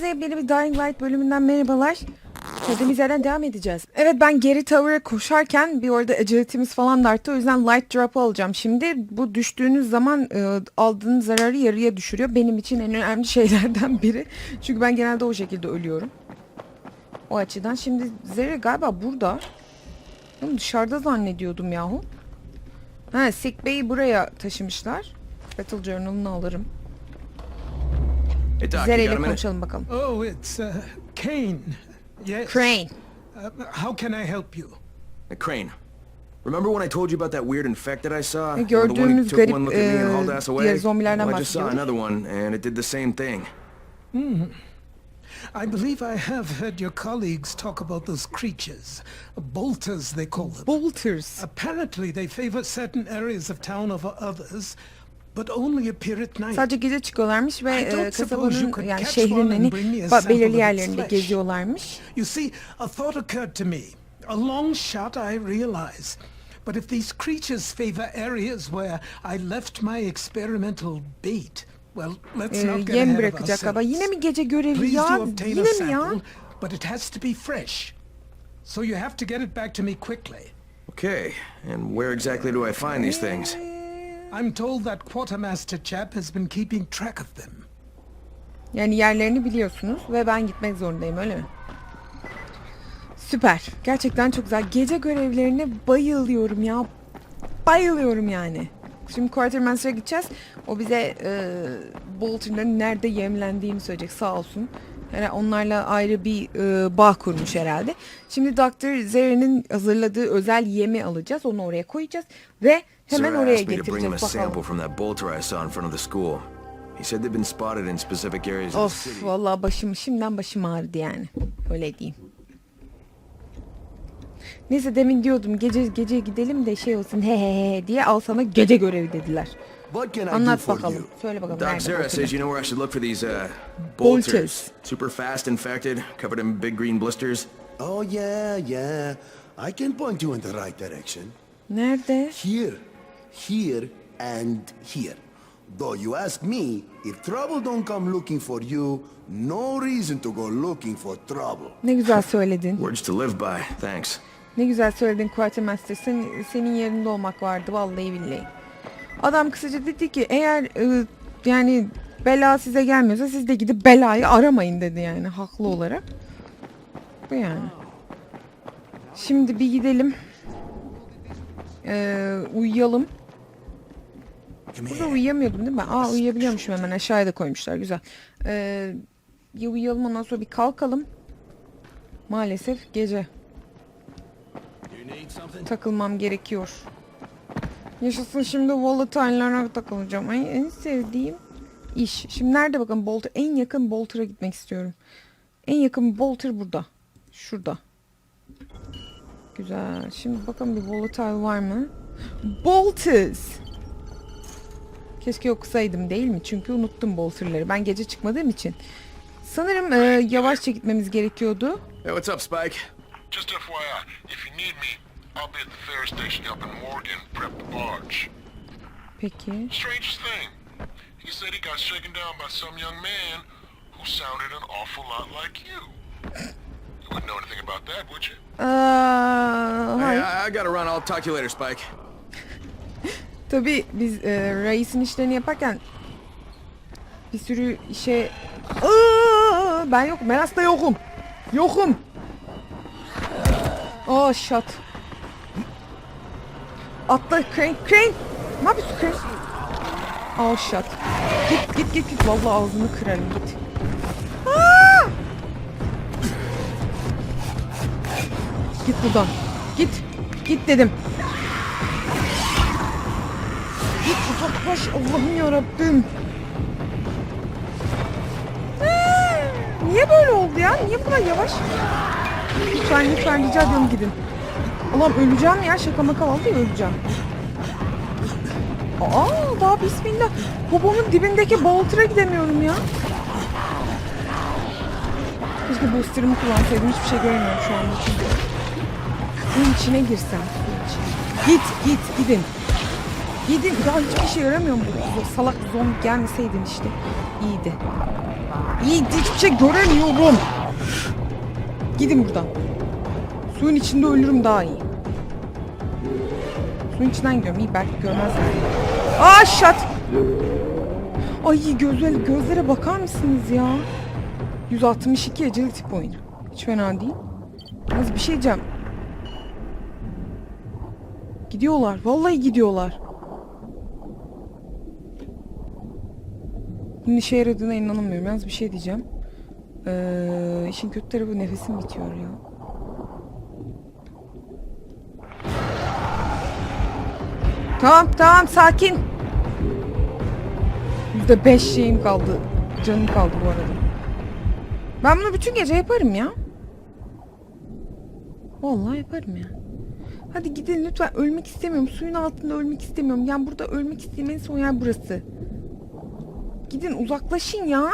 Herkese yeni bir Dying Light bölümünden merhabalar. Kaldığımız yerden devam edeceğiz. Evet ben geri tower'a koşarken bir orada agility'miz falan da arttı. O yüzden light drop alacağım. Şimdi bu düştüğünüz zaman e, aldığınız zararı yarıya düşürüyor. Benim için en önemli şeylerden biri. Çünkü ben genelde o şekilde ölüyorum. O açıdan. Şimdi Zeri galiba burada. Oğlum dışarıda zannediyordum yahu. Ha sick bay'i buraya taşımışlar. Battle Journal'ını alırım. Hey Doc, Zeri you got a minute? konuşalım bakalım. Oh, it's uh, Kane. Yes. Crane. Uh, how can I help you? Uh, Crane. Remember when I told you about that weird infected I saw? E, Well, the one who took garip, one look at me and hauled ass away? diğer zombilerden well, I just saw another one and it did the same thing. Hmm. I believe I have heard your colleagues talk about those creatures. Bolters, they call them. Bolters. Apparently, they favor certain areas of town over others, but only appear at night. Sadece gece çıkıyorlarmış ve I don't e, suppose you kasabanın could yani catch şehrin one hani and bring me a ba- sample of belirli yerlerinde geziyorlarmış. You see, a thought occurred to me. A long shot, I realize. But if these creatures favor areas where I left my experimental bait, well, let's Ee, not get yem ahead of bırakacak galiba. Yine mi gece görevi Please ya? do obtain Yine a mi ya? sample, but it has to be fresh. So you have to get it back to me quickly. Okay, and where exactly do I find these things? I'm told that quartermaster chap has been keeping track of them. Yani yerlerini biliyorsunuz ve ben gitmek zorundayım öyle mi? Süper. Gerçekten çok güzel. Gece görevlerine bayılıyorum ya. Bayılıyorum yani. Şimdi Quartermaster'a gideceğiz. O bize e, Bolton'ların nerede yemlendiğini söyleyecek sağ olsun. Yani onlarla ayrı bir e, bağ kurmuş herhalde. Şimdi Dr. Zere'nin hazırladığı özel yemi alacağız. Onu oraya koyacağız. Ve hemen Sir oraya asked me to bring him a getireceğiz. sample Bakalım. from that bolter I saw in front of the school. He said they'd been spotted in specific areas of the Of city. vallahi başım şimdiden başım ağrıdı yani. Öyle diyeyim. Neyse demin diyordum gece gece gidelim de şey olsun he he he diye al sana gece görevi dediler. What can I do Anlat for bakalım. you? Söyle bakalım. Doc nerede Zara Bolton'lar? says you know where I should look for these uh, Bolters. bolters. Super fast infected, covered in big green blisters. Oh, yeah, yeah. I can point you in the right direction. Nerede? Here, here, and here. Though you ask me, if trouble don't come looking for you, no reason to go looking for trouble. Ne güzel söyledin. Words to live by, thanks. Ne güzel söyledin Quartermaster. Senin, senin yerinde olmak vardı vallahi billahi. Adam kısaca dedi ki eğer e, yani bela size gelmiyorsa siz de gidip belayı aramayın dedi yani haklı olarak. Bu yani. Şimdi bir gidelim. Ee, uyuyalım. Burada uyuyamıyordum değil mi? Aa uyuyabiliyormuşum hemen aşağıya da koymuşlar güzel. Ee, ya uyuyalım ondan sonra bir kalkalım. Maalesef gece takılmam gerekiyor. Yaşasın şimdi volatile'lara takılacağım. Ay, en sevdiğim iş. Şimdi nerede bakın Bolter? En yakın Bolter'a gitmek istiyorum. En yakın Bolter burada. Şurada. Güzel. Şimdi bakın bir volatile var mı? Bolters. Keşke okusaydım değil mi? Çünkü unuttum Bolter'ları. Ben gece çıkmadığım için. Sanırım e, yavaşça gitmemiz gerekiyordu. Hey, what's up, Spike? Just FYI, if you need me, I'll be at the ferry station up in Morgan, prep the barge. Peki. Strangest thing, he said he got shaken down by some young man who sounded an awful lot like you. You wouldn't know anything about that, would you? Aa, Hey. I, I gotta run. I'll talk to you later, Spike. Tabii biz e, reisin işlerini yaparken bir sürü işe Aa, ben yokum. Ben hasta yokum. Yokum. Oh shot. Atla crane crane. Ne yapıyorsun crane? Oh shot. Git git git git. Vallahi ağzını kırarım git. Aa! Git buradan. Git. Git dedim. Git uzaklaş Allah'ım yarabbim. Aa, Niye böyle oldu ya? Niye bu kadar yavaş? Lütfen lütfen rica ediyorum gidin. Allah'ım öleceğim ya şaka maka vallahi öleceğim. Aa daha bismillah. Popomun dibindeki bolter'a gidemiyorum ya. Keşke booster'ımı kullansaydım. Hiçbir şey göremiyorum şu anda çünkü. Suyun içine girsem. Git git gidin. Yedim. Ya hiçbir işe yaramıyor mu salak zombi gelmeseydin işte. İyiydi. İyiydi. Hiçbir şey göremiyorum. Gidin buradan. Suyun içinde ölürüm daha iyi. Suyun içinden gidiyorum. İyi belki görmezler. Aa şat. Ay gözler, gözlere bakar mısınız ya? 162 agility point. Hiç fena değil. Az bir şey diyeceğim. Gidiyorlar. Vallahi gidiyorlar. Bunun işe yaradığına inanamıyorum. Yalnız bir şey diyeceğim. Ee, işin kötü tarafı nefesim bitiyor ya. Tamam tamam sakin. Yüzde beş şeyim kaldı. Canım kaldı bu arada. Ben bunu bütün gece yaparım ya. Vallahi yaparım ya. Hadi gidin lütfen ölmek istemiyorum. Suyun altında ölmek istemiyorum. Yani burada ölmek istediğim en son yer burası. Gidin uzaklaşın ya.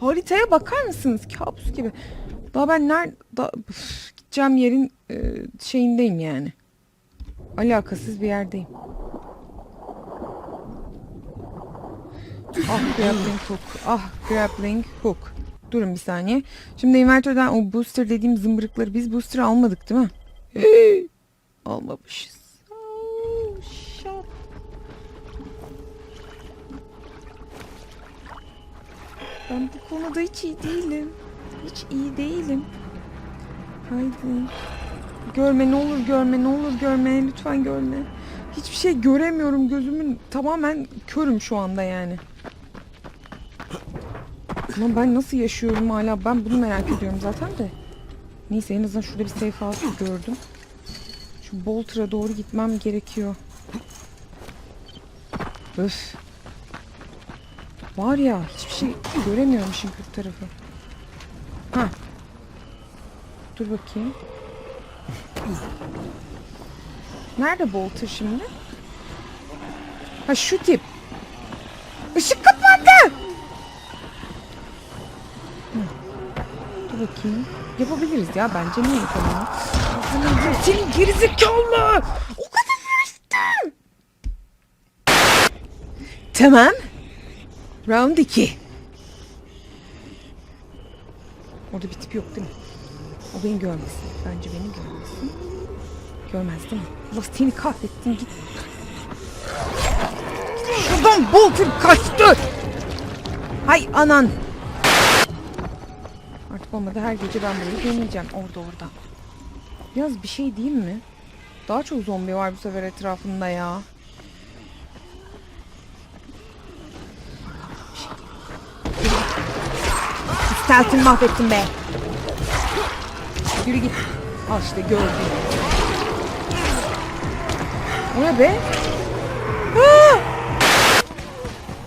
Haritaya bakar mısınız? Kabus gibi. Daha ben nerede da, üf, gideceğim yerin e, şeyindeyim yani. Alakasız bir yerdeyim. Ah grappling hook. Ah grappling hook. Durun bir saniye. Şimdi inventörden o booster dediğim zımbırıkları biz booster almadık değil mi? Almamışız. Oh, shit. Ben bu konuda hiç iyi değilim. Hiç iyi değilim. Haydi. Görme ne olur görme ne olur görme lütfen görme. Hiçbir şey göremiyorum gözümün tamamen körüm şu anda yani. Ama ben nasıl yaşıyorum hala ben bunu merak ediyorum zaten de. Neyse en azından şurada bir safe gördüm. Şu Bolter'a doğru gitmem gerekiyor. Öf. Var ya hiçbir şey göremiyorum işin kötü tarafı. Ha. Dur bakayım. Nerede Bolter şimdi? Ha şu tip. Işık kapandı. Dur bakayım. Yapabiliriz ya bence niye yapamayalım? Senin gerizekalı! O kadar uğraştım. Tamam. Round 2. Orada bir tip yok değil mi? O beni görmesin. Bence beni görmesin. Görmez değil mi? Allah seni kahretsin git. Şuradan Bolter kaçtı. Hay anan. Artık olmadı her gece ben burayı deneyeceğim. Orada orada. Yalnız bir şey diyeyim mi? Daha çok zombi var bu sefer etrafında ya. Stealth'ini mahvettim be. Yürü git. Al işte gördün. O ne be? Aa!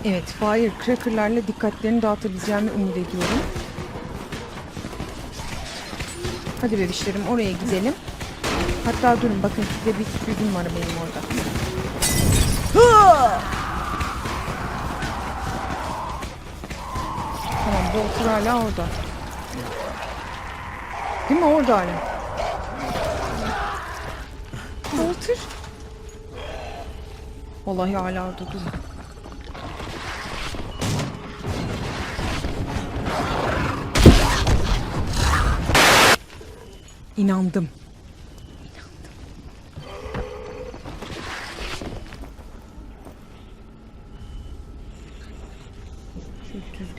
Evet, firecracker'larla dikkatlerini dağıtabileceğimi umut ediyorum. Hadi bebişlerim oraya gidelim. Hatta durun bakın size bir sürprizim var benim orada. Hı! Bolter hala orada. Değil mi orada hala? Bolter. Vallahi hala orada dur. İnandım.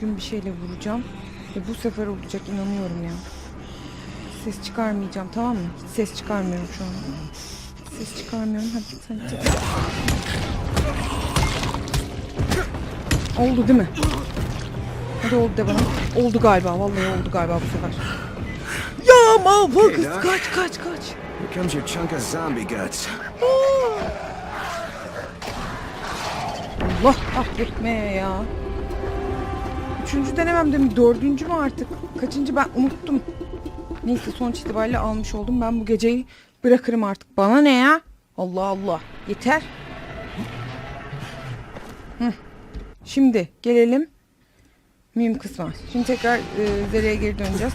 Düzgün bir şeyle vuracağım. Ve bu sefer olacak inanıyorum ya. Ses çıkarmayacağım tamam mı? Hiç ses çıkarmıyorum şu anda. Ses çıkarmıyorum. Hadi sen çık. Oldu değil mi? Hadi oldu de bana. Oldu galiba. Vallahi oldu galiba bu sefer. Ya motherfuckers Hey, kaç kaç kaç. Here comes your chunk of zombie guts. Allah kahretme ya. Üçüncü denemem değil mi? Dördüncü mü artık? Kaçıncı ben unuttum. Neyse sonuç itibariyle almış oldum. Ben bu geceyi bırakırım artık. Bana ne ya? Allah Allah. Yeter. Hı. Şimdi gelelim mühim kısma. Şimdi tekrar e, Zeri'ye geri döneceğiz.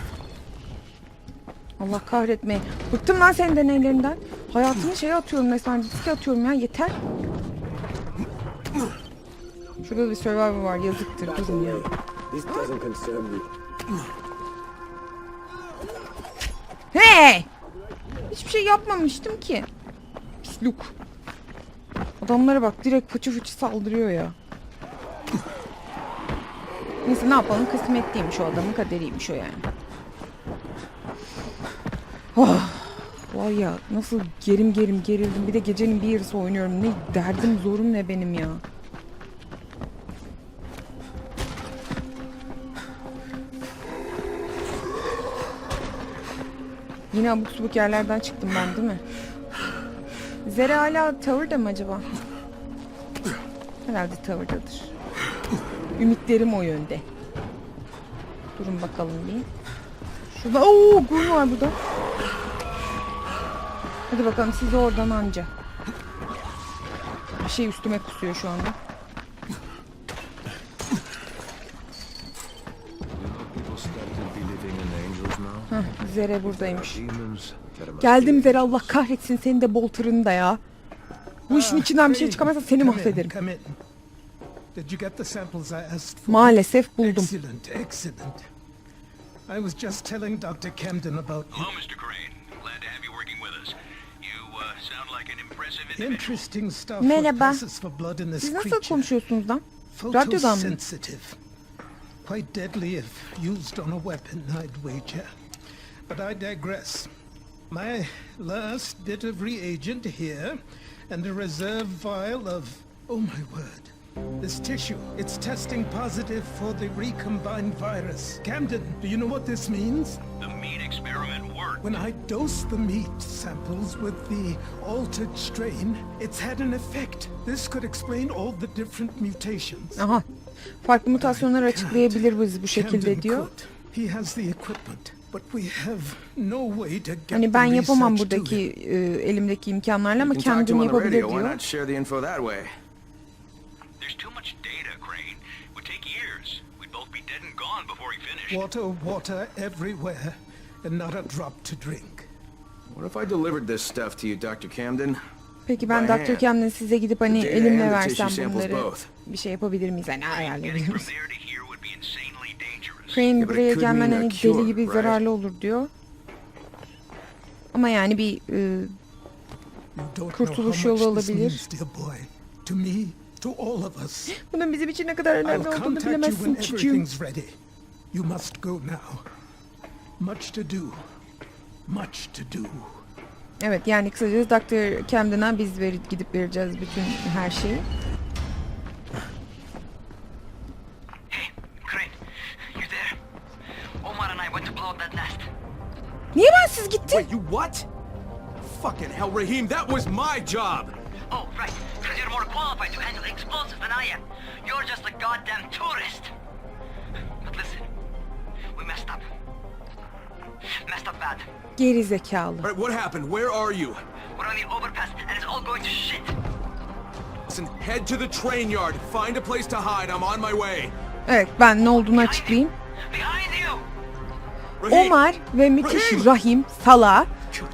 Allah kahretme. Bıktım lan senin deneylerinden. Hayatımı şeye atıyorum resmen riske atıyorum ya yeter. Şurada da bir survivor var. Yazıktır. Durun ya. This doesn't concern me. Hey! Hiçbir şey yapmamıştım ki. Pisluk. Adamlara bak direkt fıçı fıçı saldırıyor ya. Neyse ne yapalım kısmetliymiş o adamın kaderiymiş o yani. Oh, vay ya nasıl gerim gerim gerildim. Bir de gecenin bir yarısı oynuyorum. Ne derdim zorum ne benim ya. Yine abuk subuk yerlerden çıktım ben değil mi? Zere hala tavırda mı acaba? Herhalde tavırdadır. Ümitlerim o yönde. Durun bakalım bir. Şurada ooo gun var burada. Hadi bakalım siz oradan anca. Bir şey üstüme kusuyor şu anda. People start to be living in angels now. Heh, Zere buradaymış. Geldim Zere Allah kahretsin senin de boltırını da ya. Bu işin içinden bir şey çıkamazsa seni mahvederim. You? Maalesef buldum. Excellent, excellent. I was just telling Dr. Camden about Hello, Mr. Crane. Glad to have you working with us. You uh, sound like an impressive individual. interesting stuff Merhaba. what passes for blood in this Siz nasıl creature. konuşuyorsunuz lan? Radyodan mı? Photosensitive. Quite deadly if used on a weapon, I'd wager. But I digress. My last bit of reagent here, and a reserve vial of... Oh my word. This tissue, it's testing positive for the recombined virus. Camden, do you know what this means? The meat experiment worked. When I dose the meat samples with the altered strain, it's had an effect. This could explain all the different mutations. Aha. Farklı mutasyonları açıklayabilir bizi bu şekilde diyor. Hani ben yapamam buradaki e, elimdeki imkanlarla ama kendim yapabilir diyor. not share the info that way? There's too much data, Crane. Would take years. We'd both be dead and gone before he finished. Water, water everywhere, and not a drop to drink. What if I delivered this stuff to you, Dr. Camden? Peki ben Dr. Cam'den size gidip hani elimle versem samples bunları bir şey yapabilir miyiz? Hani ayarlayabilir miyiz? Crane buraya gelmen hani deli gibi zararlı olur diyor. Ama yani bir e, Kurtuluş yolu olabilir. bunun bizim için ne kadar önemli olduğunu bilemezsin çocuğum. You must go now. Much to do. Much to do. Evet yani kısacası Dr. Camden'a biz ver, gidip vereceğiz bütün her şeyi. Hey, Crane, you there? Omar and I went to blow up that nest. Niye ben siz gittin? Wait, you what? Fucking hell, Raheem, that was my job! Oh, right, because you're more qualified to handle explosives than I am. You're just a goddamn tourist. But listen, we messed up. Messed up bad. Geri zekalı. Alright, what happened? Where are you? We're on the overpass and it's all going to shit. Listen, head to the train yard. Find a place to hide. I'm on my way. Evet ben ne olduğunu açıklayayım. Behind you! Raheem! Omar ve müthiş Rahim! Rahim Sala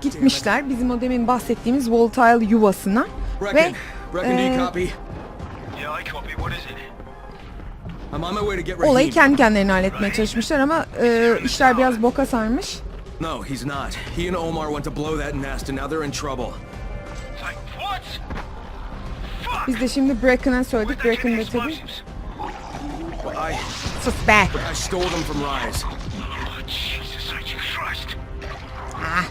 gitmişler bizim o demin bahsettiğimiz volatile yuvasına ve Brecken, Brecken, do e? Yeah, olayı kendi kendilerine halletmeye çalışmışlar ama e, işler biraz boka sarmış. No, he's not. He and Omar went to blow that nest, and now they're in trouble. Like, what? Fuck! Biz de şimdi Bracken'a söyledik. Where'd they Bracken get de the tabii I, sus be. I stole them from Rise. Oh, Jesus H. Christ. Ah.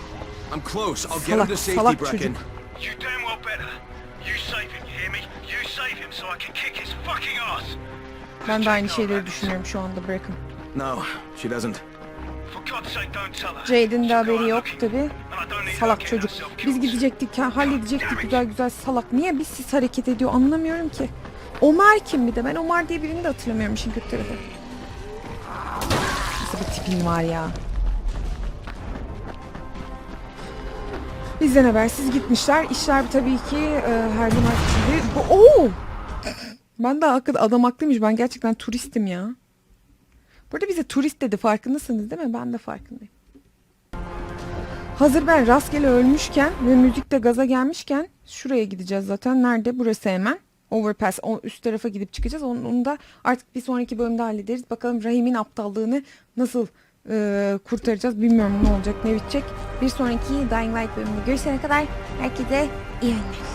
I'm close. I'll get him to safety, salak Brecken. çocuk. You damn well better. You save him, you hear me? You save him so I can kick his fucking ass. Ben de aynı şeyleri düşünüyorum şu anda Bracken. No, she doesn't. Jade'in de haberi yok tabi. Salak çocuk. Biz gidecektik, ha- halledecektik güzel güzel salak. Niye biz siz hareket ediyor anlamıyorum ki. Omar kim bir de? Ben Omar diye birini de hatırlamıyorum işin kötü tarafı. Nasıl bir tipin var ya. Bizden habersiz gitmişler. İşler tabii ki e, her zaman. Bu, oo! Ben de adam haklıymış. Ben gerçekten turistim ya. Burada bize turist dedi farkındasınız değil mi? Ben de farkındayım. Hazır ben rastgele ölmüşken ve müzik de gaza gelmişken şuraya gideceğiz zaten. Nerede? Burası hemen. overpass o üst tarafa gidip çıkacağız. Onu, onu da artık bir sonraki bölümde hallederiz. Bakalım Rahim'in aptallığını nasıl e, kurtaracağız bilmiyorum ne olacak ne bitecek. Bir sonraki Dying Light bölümünde görüşene kadar herkese iyi oyunlar.